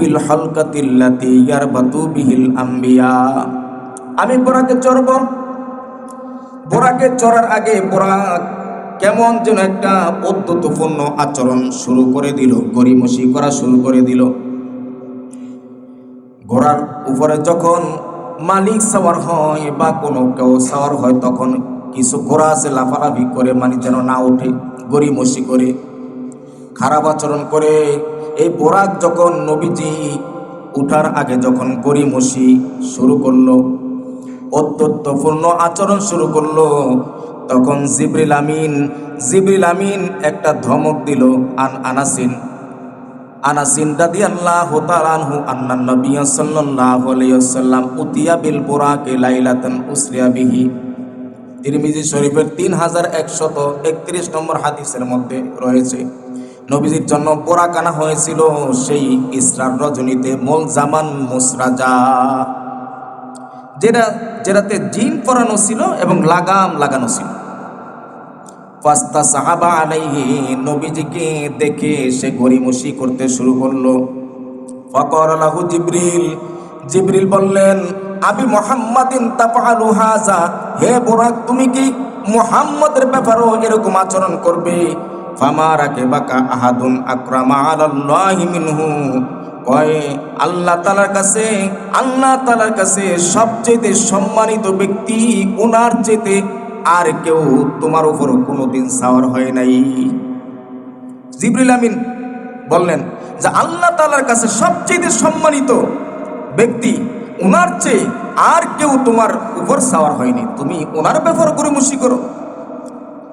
বিল হলকাতিল্লাতি ইয়ারবাতু বিহিল আম্বিয়া। আমি বোরাকে চড়ব। বোরাকে চড়ার আগে বোরাক কেমন যেন একটা পদ্ধতিপূর্ণ আচরণ শুরু করে দিল গরিমসি করা শুরু করে দিল। ঘোড়ার উপরে যখন মালিক সাওয়ার হয় বা কোনো কেউ সাওয়ার হয়, তখন কিছু ঘোড়া আছে লাফালাফি করে মানে যেন না ওঠে গরিমসি করে। খারাপ আচরণ করে এই বোরাক যখন নবীজি উঠার আগে যখন গরিমসি শুরু করল অত্যন্তপূর্ণ আচরণ শুরু করল, তখন জিবরিল আমিন জিবরিল আমিন একটা ধমক দিল আন আনাসিন। আনাসিন রাদিয়াল্লাহু তাআলা আনহু আন্নান নবী সাল্লাল্লাহু আলাইহি উতিয়া বিল বুরাকে লাইলাতান উসরিয়া বিহি। তিরমিজি শরীফের তিন হাজার একশত একত্রিশ নম্বর হাদিসের মধ্যে রয়েছে। নবীজির জন্য আনা হয়েছিল সেই ইসরার রজনীতে মোল জামান মুসরাজা। যেটা, যেটাতে জিন পরানো ছিল এবং লাগাম লাগানো ছিল। পাস্তা সাহাবা আলাইহি, নবীজিকে দেখে সে গরিমসি করতে শুরু করল। ফকর আলাহু জিব্রিল জিব্রিল বললেন, আবি মোহাম্মদিন তাফআলু হাজা হে বোরাক, তুমি কি মুহাম্মদের ব্যাপারেও এরকম আচরণ করবে? ফামারাকে বাকা আহাদুন আকরামা আলাল্লাহি মিনহু। কয়, আল্লাহ তালার কাছে, আল্লাহ তালার কাছে সবচেয়ে সম্মানিত ব্যক্তি ওনার চেতে আর কেউ তোমার উপর কোনোদিন সাওয়ার হয় নাই। জিবরিল আমিন বললেন যে, আল্লাহ তালার কাছে সবচেয়ে সম্মানিত ব্যক্তি ওনার চেয়ে আর কেউ তোমার উপর সাওয়ার হয়নি। তুমি ওনার ব্যাপার করে মুশি করো।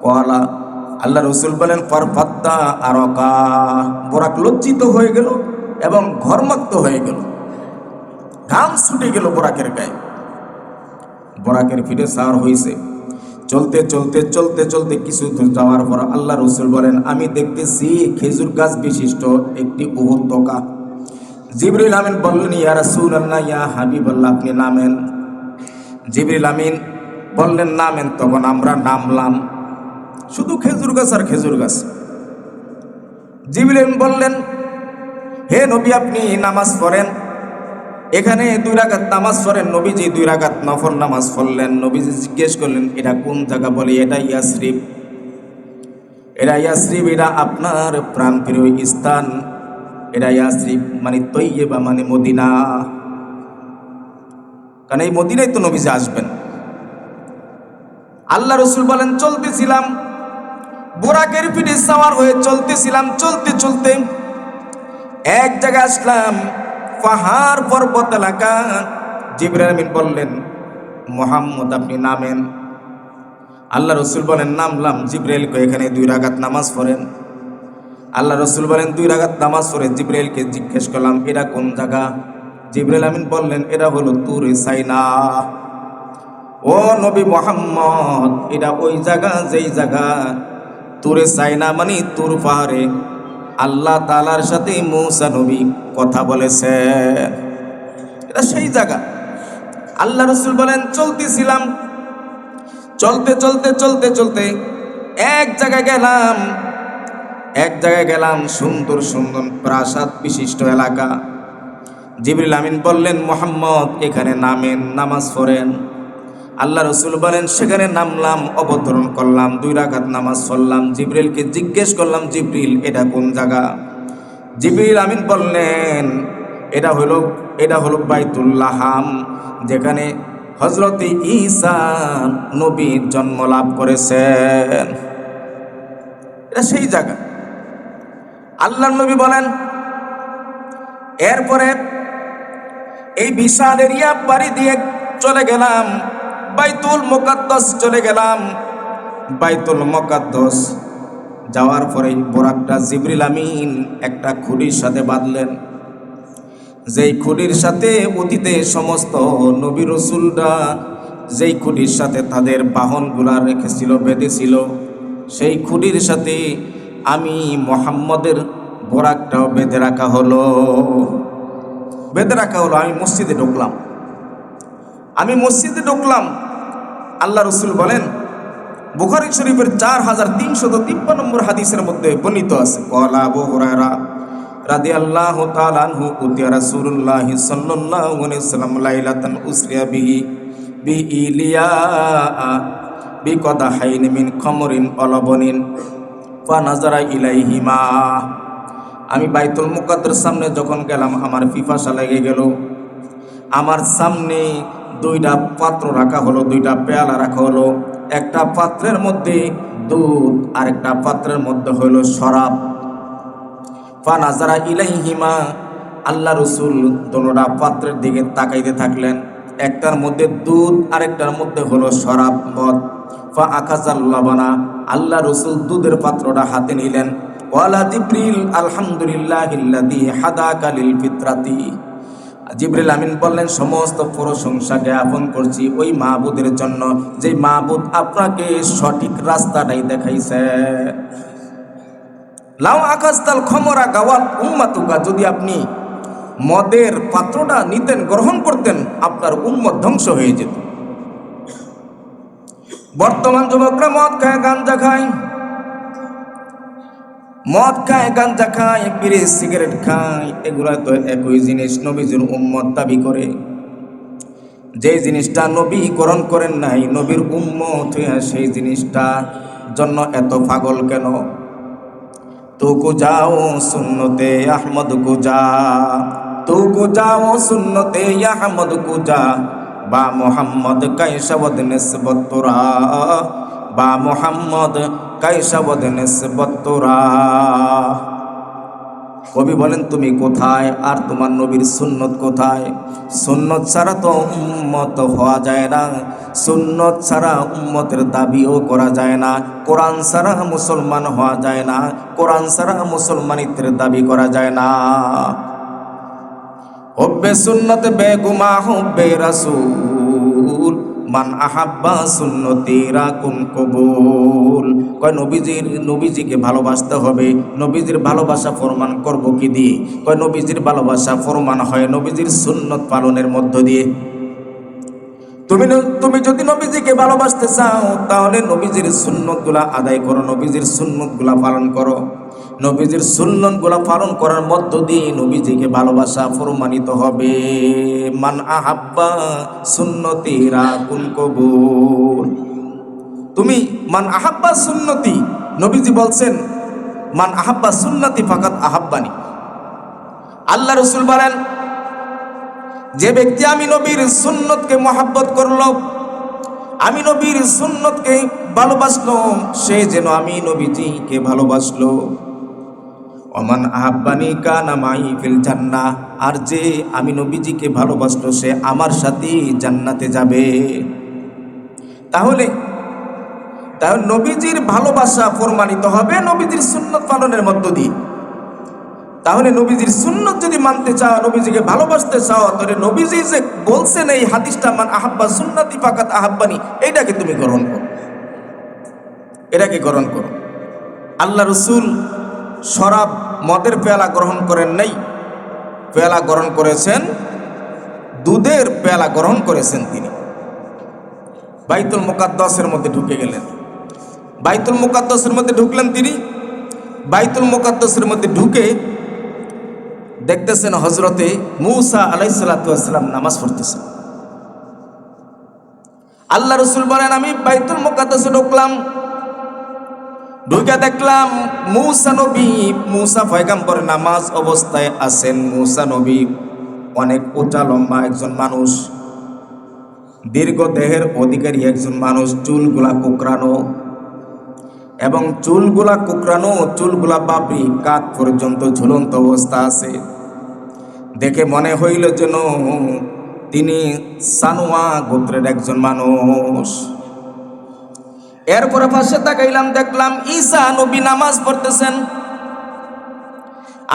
কলা আল্লাহ রসুল বলেন, ফরফাত্তা আরকা। বোরাক লজ্জিত হয়ে গেল এবং ঘরমাক্ত হয়ে গেল। ঘাম ছুটে গেল বোরাকের গায়ে। বোরাকের ফিরে সার হয়েছে চলতে চলতে চলতে চলতে কিছু দূর যাওয়ার পর আল্লাহ রসুল বলেন, আমি দেখতেছি খেজুর গাছ বিশিষ্ট একটি উপত্যকা জিবরিল আমিন বললেন, ইয়া রাসূল আল্লাহ ইয়া হাবিব আল্লাহ আপনি নামেন। জিবরিল আমিন বললেন, নামেন। তখন আমরা নামলাম। শুধু খেজুর গাছ আর খেজুর গাছ। জিবরিল বললেন, হে নবী, আপনি নামাজ পড়েন। এখানে দুই রাগাত নামাজ পড়েন। নবীজি দুই রাগাত নফর নামাজ পড়লেন। নবীজি জিজ্ঞেস করলেন, এটা কোন জায়গা বলে? এটা ইয়াসরিফ এটা ইয়াসরিফ এটা আপনার প্রাণ প্রিয় স্থান। এটা ইয়াসরিফ মানে তৈয়বা মানে মদিনা। কারণ এই মদিনায় তো নবীজি আসবেন। আল্লাহ রসুল বলেন, চলতেছিলাম। বোরাকের পিঠে সাওয়ার হয়ে চলতেছিলাম, চলতে চলতে এক জায়গায় আসলাম, পাহাড় পর্বত এলাকা। জিবরাইল আমিন বললেন, মোহাম্মদ আপনি নামেন। আল্লাহ রসুল বলেন, নামলাম। জিব্রাইলকে এখানে দুই রাগাত নামাজ পড়েন। আল্লাহ রসুল বলেন, দুই রাগাত নামাজ পড়ে। জিব্রাইলকে জিজ্ঞেস করলাম, এটা কোন জায়গা? জিব্রাইল আমিন বললেন, এটা হলো তুরে সাইনা। ও নবী মোহাম্মদ, এটা ওই জায়গা, যেই জায়গা তুরে সাইনা মানে তুর পাহাড়ে। আল্লাহ তালার সাথে মৌসা নবী কথা বলেছে এটা সেই জায়গা। আল্লাহ রসুল বলেন, চলতেছিলাম। চলতে চলতে চলতে চলতে এক জায়গায় গেলাম। এক জায়গায় গেলাম সুন্দর সুন্দর প্রাসাদ বিশিষ্ট এলাকা। জিবরিল আমিন বললেন, মোহাম্মদ, এখানে নামেন, নামাজ পড়েন। আল্লাহ রসুল বলেন, সেখানে নামলাম, অবতরণ করলাম, দুই রাকাত নামাজ পড়লাম, জিবরিলকে জিজ্ঞেস করলাম, জিবরিল, এটা কোন জায়গা? জিবরিল আমিন বললেন, এটা হলো এটা হলো বাইতুল্লাহাম যেখানে হজরত ঈসা নবীর জন্ম লাভ করেছেন। এটা সেই জায়গা। আল্লাহ নবী বলেন, এরপরে এই বিশাল এরিয়া বাড়ি দিয়ে চলে গেলাম বাইতুল মোকাদ্দস চলে গেলাম। বাইতুল মোকাদ্দস যাওয়ার পরে বোরাকটা জিবরিল আমিন একটা খুঁড়ির সাথে বাঁধলেন। যেই খুঁড়ির সাথে অতীতে সমস্ত নবী রসুলরা যেই খুঁটির সাথে তাদের বাহনগুলা রেখেছিল, বেঁধেছিল, সেই খুঁটির সাথে আমি মোহাম্মদের বোরাকটাও বেঁধে রাখা হলো। বেঁধে রাখা হলো, আমি মসজিদে ঢুকলাম। আমি মসজিদে ঢুকলাম। আল্লাহ রসুল বলেন, বুখারি শরীফের চার হাজার তিনশত তিপ্পান্ন নম্বর হাদিসের মধ্যে বর্ণিত আছে। কলা আলাইহি ওয়াসাল্লাম লাইলাতান উসরিয়া বি ইলিয়া বি খমরিন আমি বাইতুল মুকাদ্দার সামনে যখন গেলাম, আমার ফিফাসা লেগে গেল। আমার সামনে দুইটা পাত্র রাখা হলো, দুইটা পেয়ালা রাখা হলো। একটা পাত্রের মধ্যে দুধ আর একটা পাত্রের মধ্যে হলো শরাব। ফানাজারা ইলাইহিমা, আল্লাহ রসুল দোনোটা পাত্রের দিকে তাকাইতে থাকলেন। একটার মধ্যে দুধ, আরেকটার মধ্যে হলো শরাব মদ। ফা আকাজাল্লাবানা আল্লাহ রসুল দুধের পাত্রটা হাতে নিলেন। ওয়ালা জিব্রিল আলহামদুলিল্লাহ হাদা কালিল লিল ফিতরাতি। জিবরিল আমিন বললেন, সমস্ত প্রশংসা জ্ঞাপন করছি ওই মাহবুদের জন্য। যে মাহবুদ আপনাকে সঠিক রাস্তাটাই দেখাইছে। লাউ আকাশতাল খমরা গাওয়াল উম্মাতুকা, যদি আপনি মদের পাত্রটা নিতেন, গ্রহণ করতেন, আপনার উম্মত ধ্বংস হয়ে যেত। বর্তমান যুবকরা মদ খায়, গাঞ্জা খায়। মদ খায়, গাঞ্জা খায় বিড়ি, সিগারেট খায়, এগুলা তো একই জিনিস নবীজির উম্মত দাবি করে। যে জিনিসটা নবীকরণ করেন নাই, নবীর উম্মত হইয়া সেই জিনিসটা জন্য এত পাগল কেন? তু যাও সুন্নতে আহমদ কো যা তু কো যাও সুন্নতে আহমদ কো যা বা মোহাম্মদ কাইসাবদ নিসবত তোরা। বা মোহাম্মদ কাইসাবদ নিসবত তোরা। কবি বলেন, তুমি কোথায় আর তোমার নবীর সুন্নত কোথায়? সুন্নত ছাড়া তো উম্মত হওয়া যায় না। সুন্নত ছাড়া উম্মতের দাবিও করা যায় না। কোরআন ছাড়া মুসলমান হওয়া যায় না। কোরআন ছাড়া মুসলমানিত্বের দাবি করা যায় না। হব্বে সুন্নত বেগুমা হব্বে রাসূল। মান আহাব্বা সুন্নতি রাকুন কবুল। কয়, নবীজির, নবীজিকে ভালোবাসতে হবে। নবীজির ভালোবাসা ফরমান করব কি দিয়ে? কয়, নবীজির ভালোবাসা ফরমান হয় নবীজির সুন্নত পালনের মধ্য দিয়ে। তুমি তুমি যদি নবীজিকে ভালোবাসতে চাও, তাহলে নবীজির সুন্নতগুলা আদায় করো, নবীজির সুন্নতগুলা পালন করো। নবীজির সুন্নতগুলা পালন করার মধ্য দিয়ে নবীজিকে ভালোবাসা প্রমাণিত হবে। মান আহাব্বা সুন্নতি রাকুল কবুল। তুমি মান আহাব্বা সুন্নতি, নবীজি বলছেন, মান আহাব্বা সুন্নতি ফাকাত আহাব্বানি। আল্লাহ রসুল বলেন, যে ব্যক্তি আমি নবীর সুন্নতকে মহাব্বত করল, আমি নবীর সুন্নতকে ভালোবাসলো, সে যেন আমি নবীজিকে ভালোবাসলো। অমান আহাব্বানি কানা মাই ফিল জান্না আর যে আমি নবীজিকে ভালোবাসলো, সে আমার সাথেই জান্নাতে যাবে। তাহলে তাহলে নবীজির ভালোবাসা প্রমাণিত হবে নবীজির সুন্নত পালনের মধ্য দিয়ে। তাহলে নবীজির সুন্নত যদি মানতে চাও, নবীজিকে ভালোবাসতে চাও, তাহলে নবীজি যে বলছেন এই হাদিসটা, মান আহাব্বা সুন্নতি ফাকাত আহাব্বানি এইটাকে তুমি গ্রহণ করো। এটাকে গ্রহণ করো। আল্লাহ রসুল শরাব মদের পেয়ালা গ্রহণ করেন নাই। পেয়ালা গ্রহণ করেছেন, দুধের পেয়ালা গ্রহণ করেছেন তিনি। বাইতুল মুকাদ্দাসের মধ্যে ঢুকে গেলেন। বাইতুল মুকাদ্দাসের মধ্যে ঢুকলেন তিনি। বাইতুল মুকাদ্দাসের মধ্যে ঢুকে দেখতেছেন হজরতে মৌসা আলাইসালাম নামাজ পড়তেছেন। আল্লাহ রসুল বলেন, আমি বাইতুল মুকাদ্দাসে ঢুকলাম ঢুকে দেখলাম, মৌসা নবী, মৌসা পয়গাম্বর নামাজ অবস্থায় আছেন। মৌসা নবী অনেক উঁচা, লম্বা একজন মানুষ। দীর্ঘ দেহের অধিকারী একজন মানুষ, চুলগুলা কুকরানো এবং চুলগুলা কুকরানো চুলগুলা বাবরি কাক পর্যন্ত ঝুলন্ত অবস্থা আছে। দেখে মনে হইল যেন তিনি সানোয়া গোত্রের একজন মানুষ। এরপরে পাশে তাকাইলাম, দেখলাম ঈসা নবী নামাজ পড়তেছেন।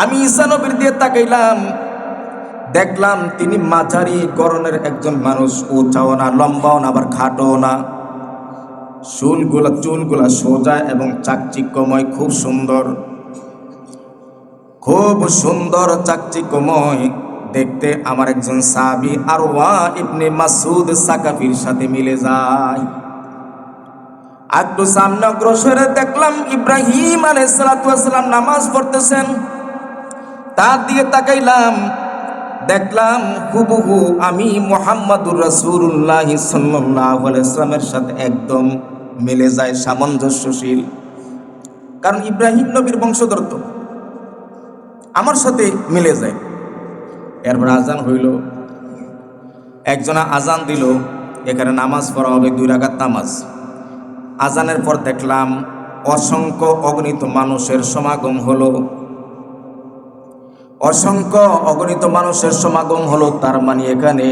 আমি ঈসা নবীর দিয়ে তাকাইলাম, দেখলাম তিনি মাঝারি গরনের একজন মানুষ, উঁচাও না, লম্বাও না, আবার খাটো না। চুলগুলা চুলগুলা সোজা এবং চাকচিক্যময়, খুব সুন্দর। খুব সুন্দর চাকচিক্যময়। দেখতে আমার একজন সাবি আর ওয়া ইবনে মাসুদ সাকাফির সাথে মিলে যায়। একটু সামনে অগ্রসরে দেখলাম ইব্রাহিম আলাইসালাম নামাজ পড়তেছেন। তার দিকে তাকাইলাম, দেখলাম হুবহু আমি মোহাম্মদুর রসুল্লাহ সাল্লামের সাথে একদম মিলে যায়, সামঞ্জস্যশীল। কারণ ইব্রাহিম নবীর বংশধর তো। আমার সাথে মিলে যায়। এরপর আজান হইল। একজনা আজান দিল, এখানে নামাজ পড়া হবে দুই রাকাত নামাজ। আজানের পর দেখলাম অসংখ্য অগণিত মানুষের সমাগম হলো। অসংখ্য অগণিত মানুষের সমাগম হলো, তার মানে এখানে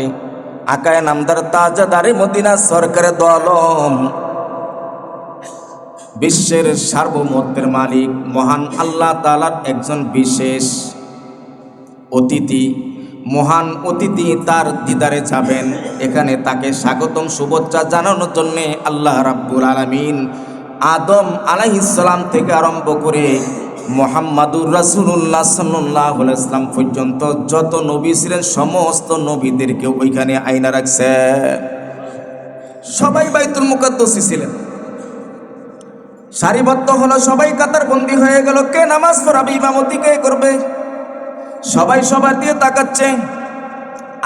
আকায় নামদার তাজাদারে মদিনা সরকারের দলম বিশ্বের সার্বভৌমত্বের মালিক মহান আল্লাহ তালার একজন বিশেষ অতিথি। মহান অতিথি তার দিদারে যাবেন। এখানে তাকে স্বাগতম, শুভেচ্ছা জানানোর জন্য আল্লাহ রাব্বুল আলামিন আদম আলাইহিসসালাম থেকে আরম্ভ করে মোহাম্মদুর রাসুল্লাহ সাল্লাহ ইসলাম পর্যন্ত যত নবী ছিলেন, সমস্ত নবীদেরকে ওইখানে আইনা রাখছে। সবাই বাইতুল মুকাদ্দসি ছিলেন। সারিবদ্ধ হলো সবাই কাতার বন্দী হয়ে গেল। কে নামাজ পড়াবে, ইমামতি কে করবে? সবাই সবার দিয়ে তাকাচ্ছে।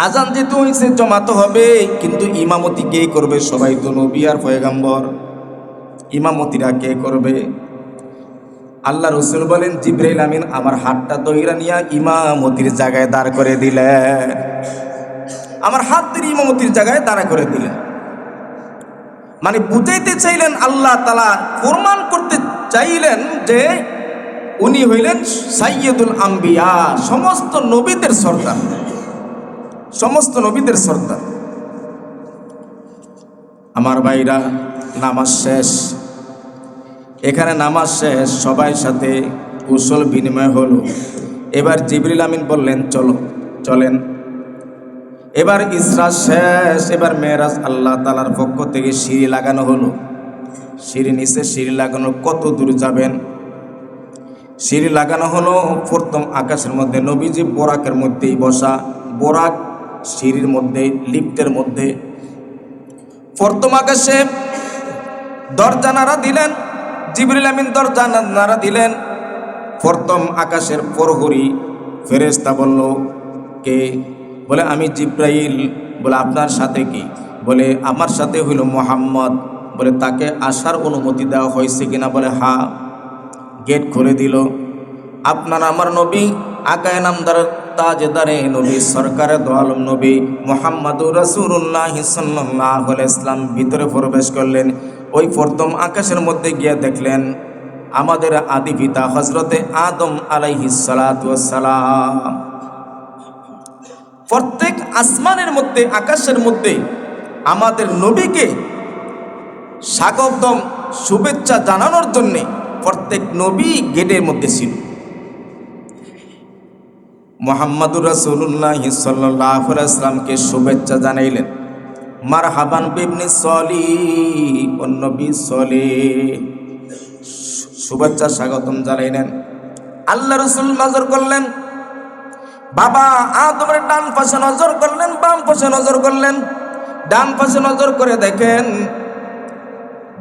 আজান যেহেতু হয়েছে, জমাতো হবে, কিন্তু ইমামতি কে করবে? সবাই তো নবী আর পয়গাম্বর। ইমামতিরা কে করবে? আল্লাহ রসুল বলেন, জিব্রাইল আমিন, আমার হাতটা দইরা নিয়া ইমামতির জায়গায় দাঁড় করে দিলেন আমার হাত ধরে ইমামতির জায়গায় দাঁড়া করে দিলেন মানে বুঝাইতে চাইলেন আল্লাহ তালা প্রমাণ করতে চাইলেন যে উনি হইলেন সাইয়দুল আম্বিয়া, সমস্ত নবীদের সর্দার। সমস্ত নবীদের সর্দার। আমার ভাইরা, নামাজ শেষ। এখানে নামাজ শেষ, সবাই সাথে কুশল বিনিময় হলো। এবার জিবরিল আমিন বললেন, চলো, চলেন। এবার ইসরা শেষ, এবার মেয়েরাজ আল্লাহ তালার পক্ষ থেকে সিঁড়ি লাগানো হলো। সিঁড়ি নিচে সিঁড়ি লাগানো কত দূর যাবেন? সিঁড়ি লাগানো হলো প্রথম আকাশের মধ্যে। নবীজি বোরাকের মধ্যেই বসা। বোরাক সিঁড়ির মধ্যে, লিফটের মধ্যে। প্রথম আকাশে দরজা নাড়া দিলেন, জিবরিল আমিন দরজা নাড়া দিলেন। প্রথম আকাশের প্রহরী ফেরেস্তা বলল, কে? বলে, আমি জিব্রাইল। বলে, আপনার সাথে কি? বলে, আমার সাথে হইল মোহাম্মদ। বলে, তাকে আসার অনুমতি দেওয়া হয়েছে কিনা? বলে, হা। গেট খুলে দিল। আপনার আমার নবী, আকায় নামদার, তাজেদারে নবী সরকারের দোয়ালম নবী মোহাম্মদুর রসুল্লাহ সাল্লাহ ইসলাম ভিতরে প্রবেশ করলেন। ওই প্রথম আকাশের মধ্যে গিয়ে দেখলেন, আমাদের আদি পিতা হজরতে আদম আলাইহিসালাম প্রত্যেক আসমানের মধ্যে, আকাশের মধ্যে আমাদের নবীকে স্বাগতম শুভেচ্ছা জানানোর জন্যে প্রত্যেক নবী গেটের মধ্যে ছিল। মোহাম্মদুর রাসুল্লাহ সাল্লামকে শুভেচ্ছা জানাইলেন। মার হাবান বিবনি সলি নবী সলি। শুভেচ্ছা স্বাগতম জানাইলেন। আল্লাহ রসুল নজর করলেন। বাবা আদমের ডান পাশে নজর করলেন, বাম পাশে নজর করলেন। ডান পাশে নজর করে দেখেন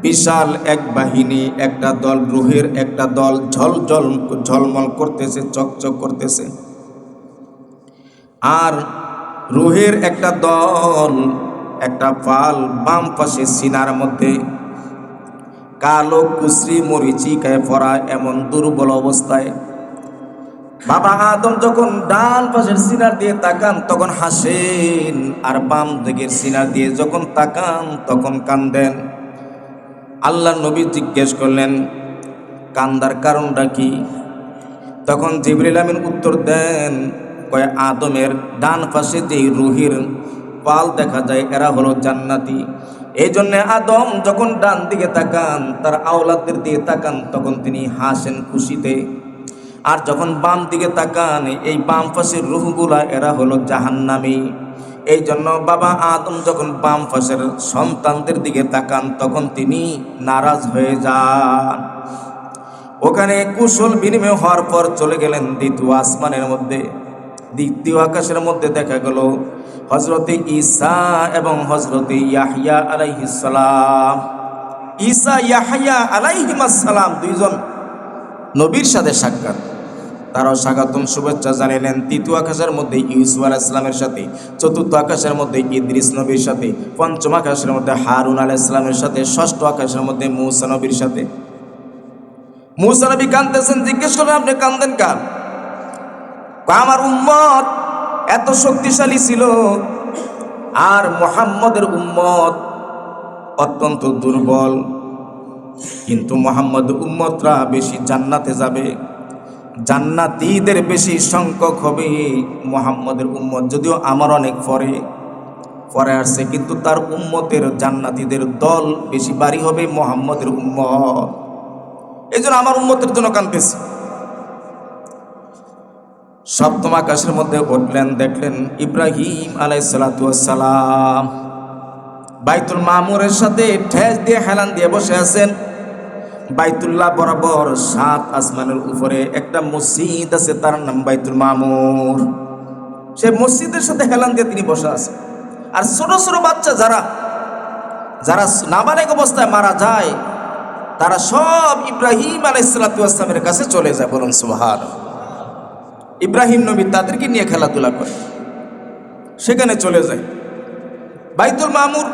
বিশাল এক বাহিনী, একটা দল রুহের, একটা দল ঝল ঝল ঝলমল করতেছে, চকচক করতেছে। আর রুহের একটা দল, একটা পাল বাম পাশে সিনার মধ্যে, কালো কুশ্রি মরিচিকায় পড়া এমন দুর্বল অবস্থায়। বাবা আদম যখন ডান পাশের সিনার দিয়ে তাকান, তখন হাসেন, আর বাম দিকের সিনার দিয়ে যখন তাকান, তখন কান্দেন। আল্লাহ নবী জিজ্ঞেস করলেন, কান্দার কারণটা কি? তখন জিবরিল আমিন উত্তর দেন, কয়, আদমের ডান পাশে যেই রুহির পাল দেখা যায়, এরা হলো জান্নাতি। এই জন্যে আদম যখন ডান দিকে তাকান, তার আওলাদের দিকে তাকান, তখন তিনি হাসেন খুশিতে। আর যখন বাম দিকে তাকান, এই বাম পাশের রুহগুলা এরা হলো জাহান্নামী। এই জন্য বাবা আদম যখন বাম পাশের সন্তানদের দিকে তাকান, তখন তিনি নারাজ হয়ে যান। ওখানে কুশল বিনিময় হওয়ার পর চলে গেলেন দ্বিতীয় আসমানের মধ্যে। দ্বিতীয় আকাশের মধ্যে দেখা গেল হজরতে ঈসা এবং হজরতে ইয়াহিয়া আলাইহিসালাম ঈসা ইয়াহিয়া আলাইহিমাসালাম দুইজন নবীর সাথে সাক্ষাৎ। তারাও স্বাগতম, শুভেচ্ছা জানালেন তৃতীয় আকাশের মধ্যে ইউসুফ ইসলামের সাথে, চতুর্থ আকাশের মধ্যে ইদ্রিস নবীর সাথে, পঞ্চম আকাশের মধ্যে হারুন আলাহ ইসলামের সাথে, ষষ্ঠ আকাশের মধ্যে মৌসা নবীর সাথে। মৌসা নবী কান্দতেছেন জিজ্ঞেস করলেন, আপনি কান্দেন কার? আমার উম্মত এত শক্তিশালী ছিল আর মোহাম্মদের উম্মত অত্যন্ত দুর্বল। কিন্তু মোহাম্মদ উম্মতরা বেশি জান্নাতে যাবে। জান্নাতীদের বেশি সংখ্যক হবে মোহাম্মদের উম্মত। যদিও আমার অনেক পরে পরে আসছে, কিন্তু তার উম্মতের জান্নাতীদের দল বেশি বাড়ি হবে মোহাম্মদের উম্মত। এই জন্য আমার উম্মতের জন্য কানতেছি সপ্তম আকাশের মধ্যে উঠলেন, দেখলেন ইব্রাহিম আলাই আলাইসালাম বাইতুল মামুরের সাথে ঠেস দিয়ে হেলান দিয়ে বসে আছেন। বাইতুল্লাহ বরাবর সাত আসমানের উপরে একটা মসজিদ আছে, তার নাম বাইতুল মামুর। সে মসজিদের সাথে হেলান দিয়ে তিনি বসে আছেন আর ছোট ছোট বাচ্চা যারা যারা নাবালেক অবস্থায় মারা যায়, তারা সব ইব্রাহিম আলাইসালামের কাছে চলে যায় বলুন সুহার ইব্রাহিম নবী তাদেরকে নিয়ে খেলাধুলা করে, সেখানে চলে যায়। বাইতুল মামুর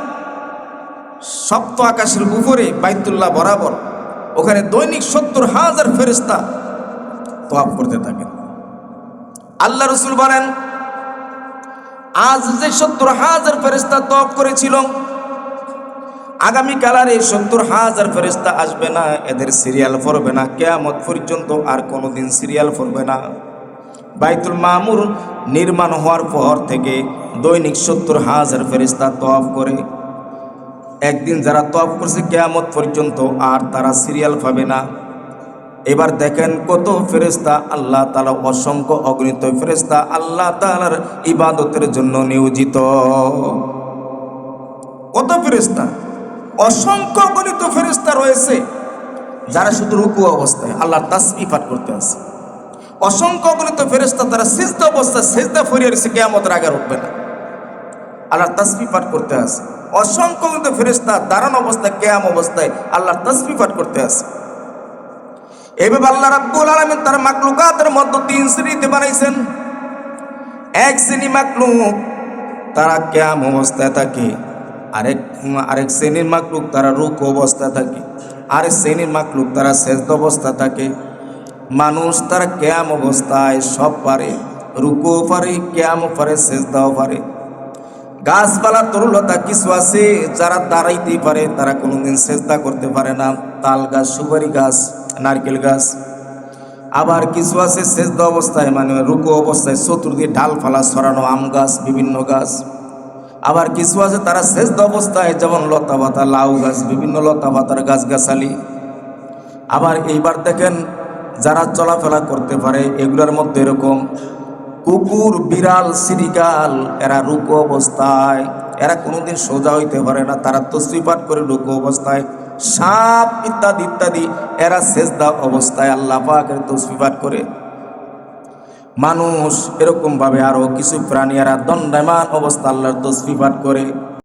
সপ্ত আকাশের উপরে বাইতুল্লাহ বরাবর ওখানে দৈনিক সত্তর হাজার ফেরিস্তা তোয়াপ করতে থাকেন। আল্লাহ রসুল বলেন, আজ যে সত্তর হাজার ফেরিস্তা তপ করেছিল, আগামীকাল আর এই সত্তর হাজার ফেরিস্তা আসবে না, এদের সিরিয়াল পড়বে না, কেয়ামত পর্যন্ত আর কোনোদিন সিরিয়াল পড়বে না। বাইতুল মামুর নির্মাণ হওয়ার পর থেকে দৈনিক সত্তর হাজার ফেরিস্তা তফ করে একদিন যারা তফ করছে কেয়ামত পর্যন্ত আর তারা সিরিয়াল পাবে না। এবার দেখেন কত ফেরেস্তা আল্লাহ তালা অসংখ্য অগণিত ফেরেস্তা আল্লাহ তালার ইবাদতের জন্য নিয়োজিত। কত ফেরেস্তা অসংখ্য গণিত ফেরেস্তা রয়েছে, যারা শুধু রুকু অবস্থায় আল্লাহ তাসবি পাঠ করতে আছে অসংখ্য গণিত ফেরেস্তা তারা সেজদা অবস্থায়, সেজদা ফরিয়ে কেয়ামতের আগে উঠবে না। আল্লাহ তাসবি পাঠ করতে আছে অসংখ্য গণিত ফেরেস্তা দাঁড়ানো অবস্থায়, কেয়াম অবস্থায় আল্লাহর তাসবি পাঠ করতে আছে এইভাবে আল্লাহ রাব্বুল আলামিন তার মাকলুকাতের মধ্যে তিন শ্রেণীতে বানাইছেন। এক শ্রেণি মাকলুক তারা কেয়াম অবস্থায় থাকে। আরেক আরেক শ্রেণির মাকলুক তারা রুক অবস্থায় থাকে। আরেক শ্রেণির মাকলুক তারা শেষ অবস্থা থাকে। মানুষ তারা ক্যাম অবস্থায় সব পারে রুকো পারে, ক্যামও পারে, সেজদাও পারে। গাছপালা তরুলতা কিছু আছে, যারা দাঁড়াইতে পারে, তারা কোনোদিন সেজদা করতে পারে না। তাল গাছ, সুপারি গাছ, নারকেল গাছ। আবার কিছু আছে সেজদা অবস্থায় মানে রুকো অবস্থায়, চতুর্দিকে ডালফালা ছড়ানো, আম গাছ, বিভিন্ন গাছ। আবার কিছু আছে, তারা সেজদা অবস্থায়, যেমন লতা পাতা, লাউ গাছ, বিভিন্ন লতা পাতার গাছ গাছালি আবার এইবার দেখেন, যারা চলাফেরা করতে পারে, এগুলোর মধ্যে এরকম কুকুর, বিড়াল সিরিকাল এরা রুকু অবস্থায়, এরা কোনোদিন সোজা হইতে পারে না, তারা তসবি পাঠ করে রুকু অবস্থায়, সাপ ইত্যাদি ইত্যাদি, এরা সেজদা অবস্থায় আল্লাহ পাকের তসবি করে। মানুষ এরকমভাবে আরও আরও কিছু প্রাণী, এরা দণ্ডায়মান অবস্থা আল্লাহর তসবি পাঠ করে।